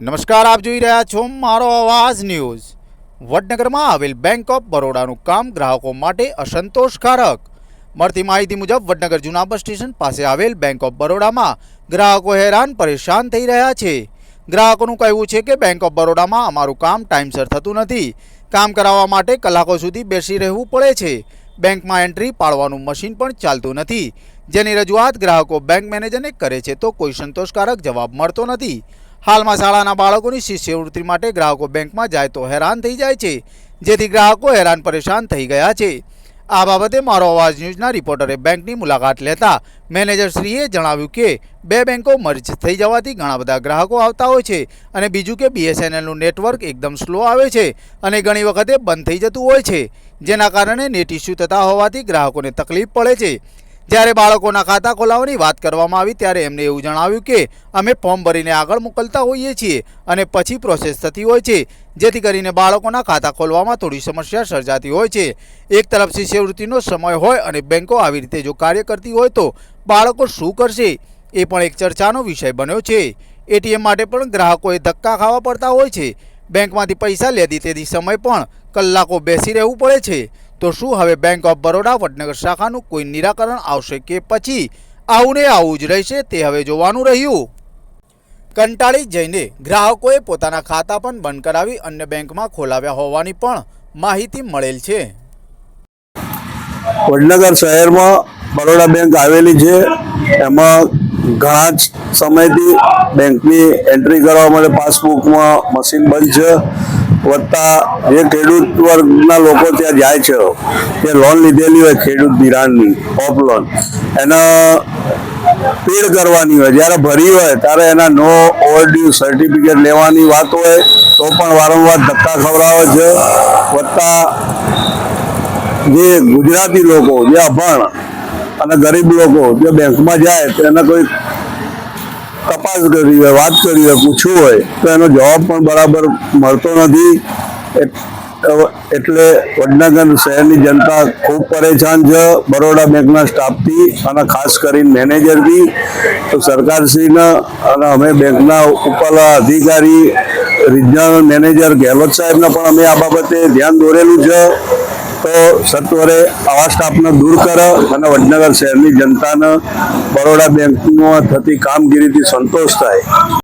નમસ્કાર, આપ જોઈ રહ્યા છો મારો અવાજ ન્યૂઝ. વડનગરમાં આવેલ બેંક ઓફ બરોડાનું કામ ગ્રાહકો માટે અસંતોષકારક. મળતી માહિતી મુજબ, વડનગર જૂના બસ સ્ટેશન પાસે આવેલ બેંક ઓફ બરોડામાં ગ્રાહકો હેરાન પરેશાન થઈ રહ્યા છે. ગ્રાહકોનું કહેવું છે કે બેંક ઓફ બરોડામાં અમારું કામ ટાઈમસર થતું નથી. કામ કરાવવા માટે કલાકો સુધી બેસી રહેવું પડે છે. બેંકમાં એન્ટ્રી પાડવાનું મશીન પણ ચાલતું નથી. જેની રજૂઆત ગ્રાહકો બેંક મેનેજરને કરે છે તો કોઈ સંતોષકારક જવાબ મળતો નથી. હાલમાં શાળાના બાળકોની શિષ્યવૃત્તિ માટે ગ્રાહકો બેંકમાં જાય તો હેરાન થઈ જાય છે, જેથી ગ્રાહકો હેરાન પરેશાન થઈ ગયા છે. આ બાબતે મારો અવાજ ન્યૂઝના રિપોર્ટરે બેંકની મુલાકાત લેતા મેનેજરશ્રીએ જણાવ્યું કે, બે બેંકો મર્જ થઈ જવાથી ઘણા બધા ગ્રાહકો આવતા હોય છે અને બીજું કે બીએસએનએલનું નેટવર્ક એકદમ સ્લો આવે છે અને ઘણી વખતે બંધ થઈ જતું હોય છે, જેના કારણે નેટ ઇસ્યુ થતા હોવાથી ગ્રાહકોને તકલીફ પડે છે. જ્યારે બાળકોના ખાતા ખોલાવવાની વાત કરવામાં આવી ત્યારે એમને એવું જણાવ્યું કે અમે ફોર્મ ભરીને આગળ મોકલતા હોઈએ છીએ અને પછી પ્રોસેસ થતી હોય છે, જેથી કરીને બાળકોના ખાતા ખોલવામાં થોડી સમસ્યા સર્જાતી હોય છે. એક તરફ શિષ્યવૃત્તિનો સમય હોય અને બેંકો આવી રીતે જો કાર્ય કરતી હોય તો બાળકો શું કરશે? એ પણ એક ચર્ચાનો વિષય બન્યો છે. એટીએમ માટે પણ ગ્રાહકોએ ધક્કા ખાવા પડતા હોય છે. બેંકમાંથી પૈસા લેતી તેથી સમય પણ કલાકો બેસી રહેવું પડે છે. તો શું હવે બેંક ઓફ બરોડા વડનગર શાખાનું કોઈ નિરાકરણ આવશે કે પછી? આવું ને આવું જ રહેશે તે હવે જોવાનું રહ્યું. કંટાળી જઈને ગ્રાહકોએ પોતાના ખાતા પણ બંધ કરાવી અન્ય બેંકમાં ખોલાવ્યા હોવાની પણ માહિતી મળેલ છે. વડનગર શહેરમાં બરોડા બેંક આવેલી છે. એમાં ઘણા જ સમયથી બેંકની એન્ટ્રી કરવા માટે પાસબુકમાં મશીન બંધ છે. વત્તા જે ખેડૂત વર્ગના લોકો ત્યાં જાય છે તે લોન લીધેલી હોય ખેડૂત ધિરાણની ઓફ લોન એને પેડ કરવાની હોય, જ્યારે ભરી હોય, ત્યારે એના નો ઓવરડ્યુ સર્ટિફિકેટ લેવાની વાત હોય, તો પણ વારંવાર ધક્કા ખવડાવે છે. વત્તા જે ગુજરાતી લોકો, જે અભણ અને ગરીબ લોકો જે બેંકમાં જાય તો એને કોઈ તપાસ કરી હોય, વાત કરી હોય, પૂછવું હોય, તો એનો જવાબ પણ બરાબર મળતો નથી. એટલે વડનગર શહેરની જનતા ખૂબ પરેશાન છે. બરોડા બેંકના સ્ટાફથી અને ખાસ કરીને મેનેજરથી. તો સરકારશ્રીને અને અમે બેંકના ઉપરના અધિકારી, રિજનલ મેનેજર ગેહલોત સાહેબને પણ અમે આ બાબતે ધ્યાન દોરેલું છે. તો સત્વરે આવા સ્ટાફને દૂર કરે અને વડનગર શહેરની જનતાને બરોડા બેંકમાં થતી કામગીરીથી સંતોષ થાય.